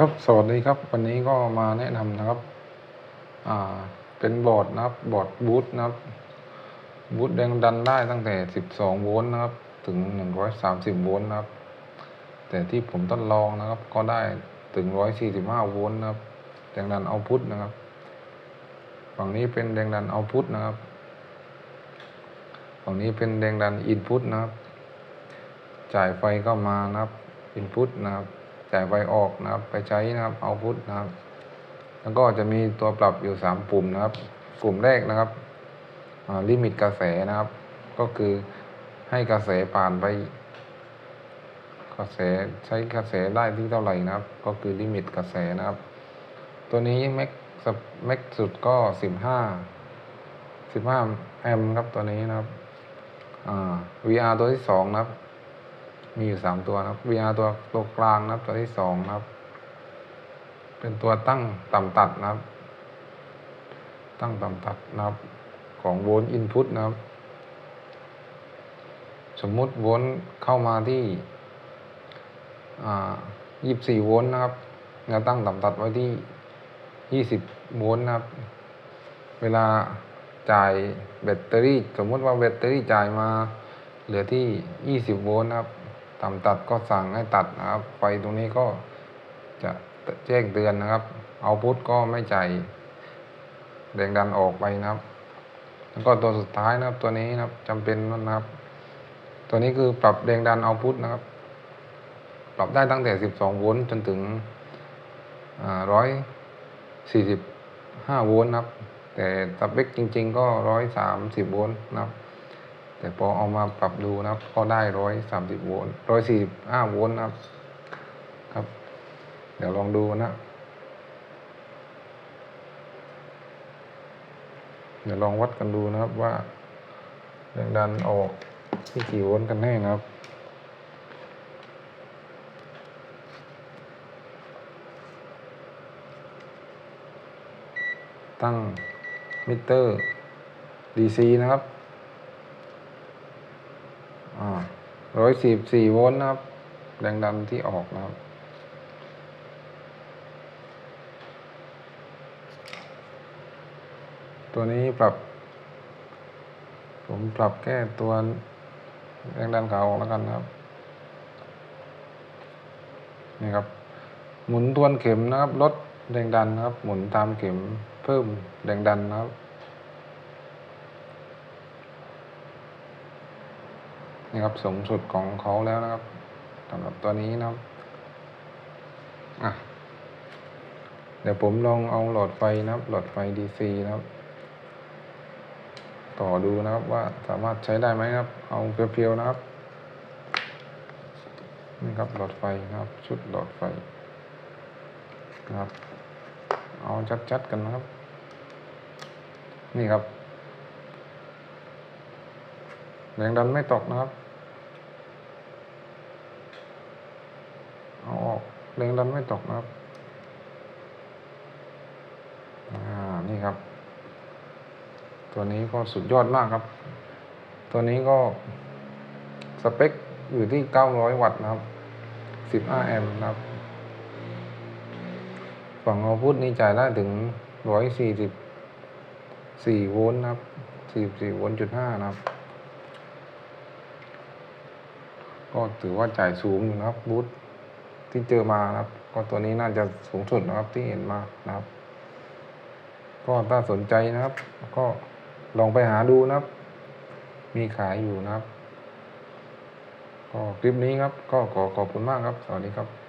ครับสวัสดีครับวันนี้ก็มาแนะนำนะครับอ่าเป็นบอร์ดนะครับบอร์ดบูทนะครับบูทแรงดันได้ตั้งแต่ 12 โวลต์นะครับ ถึง 130 โวลต์นะครับ แต่ที่ผมทดลองนะครับ ก็ได้ถึง 145 โวลต์นะครับแรงดันเอาพุทนะครับ ฝั่งนี้เป็นแรงดันเอาพุทนะครับ ฝั่งนี้เป็นแรงดันอินพุตนะครับ จ่ายไฟเข้ามานะครับอินพุตนะครับ จ่ายไฟออกนะครับ ไปใช้นะครับเอาพุตนะครับ แล้วก็จะมีตัวปรับอยู่สามปุ่มนะครับปุ่มแรกนะครับลิมิตกระแสนะครับ ก็คือให้กระแสผ่านไป กระแสใช้กระแสได้ที่เท่าไหร่นะครับ ก็คือลิมิตกระแสนะครับ ตัวนี้แม็กแม็กสุดก็สิบห้าสิบห้าแอมป์ครับตัวนี้นะครับ VR ตัวที่สองนะครับ มีอยู่สามตัวนะครับ VR ตัวตัวกลางนะครับ ตัวที่สองนะครับ เป็นตัวตั้งต่ำตัดนะครับ ตั้งต่ำตัดนะครับของโวลต์อินพุตนะครับ สมมุติโวลต์เข้ามาที่ยี่สิบสี่โวลต์นะครับเราตั้งต่ำตัดไว้ที่ยี่สิบโวลต์นะครับ เวลาจ่ายแบตเตอรี่ สมมติว่าแบตเตอรี่จ่ายมาเหลือที่ยี่สิบโวลต์นะครับ ต่ำตัดก็สั่งให้ตัดนะครับ ไฟตรงนี้ก็จะแจ้งเตือนนะครับ เอาพุทก็ไม่ใจแรงดันออกไปนะครับ แล้วก็ตัวสุดท้ายนะครับตัวนี้นะครับจำเป็นนะครับ ตัวนี้คือปรับแรงดันเอาพุทนะครับ ปรับได้ตั้งแต่ 12 โวลต์จนถึง145โวลต์นะครับ แต่สเปคจริง ๆ ก็130โวลต์นะครับ แต่พอเอามาปรับดูนะครับ ก็ได้130โวลต์145โวลต์นะครับ ครับ เดี๋ยวลองดูนะ เดี๋ยวลองวัดกันดูนะครับว่าแรงดันออกที่กี่โวลต์กันแน่นะครับตั้งมิเตอร์ DC นะครับ ร้อยสี่สี่โวลต์นะครับ แรงดันที่ออกนะครับ ตัวนี้ปรับ ผมปรับแค่ตัวแรงดันขาออกแล้วกันนะครับ นี่ครับ หมุนทวนเข็มนะครับ ลดแรงดันนะครับ หมุนตามเข็มเพิ่มแรงดันนะครับ นี่ครับสูงสุดของเขาแล้วนะครับสำหรับตัวนี้นะครับอะเดี๋ยวผมลองเอาหลอดไฟนะครับ หลอดไฟ DC นะครับ ต่อดูนะครับว่าสามารถใช้ได้ไหมครับ เอาเพียวๆนะครับนี่ครับหลอดไฟนะครับ ชุดหลอดไฟนะครับ เอาชัดๆกันนะครับ นี่ครับแรงดันไม่ตกนะครับ เอาออก แรงดันไม่ตกนะครับนี่ครับ ตัวนี้ก็สุดยอดมากครับ ตัวนี้ก็สเปคอยู่ที่ 900 วัตต์นะครับ 15 แอมป์นะครับ ฝั่งเอาพุทนี้จ่ายได้ถึง 144 โวลต์นะครับ 44 โวลต์จุด5นะครับ ก็ถือว่าจ่ายสูงอยู่นะครับบูท ที่เจอมานะครับ ก็ตัวนี้น่าจะสูงสุดนะครับที่เห็นมานะครับ ก็ถ้าสนใจนะครับ ก็ลองไปหาดูนะครับ มีขายอยู่นะครับ ก็คลิปนี้ครับ ก็ขอขอบคุณมากครับ สวัสดีครับ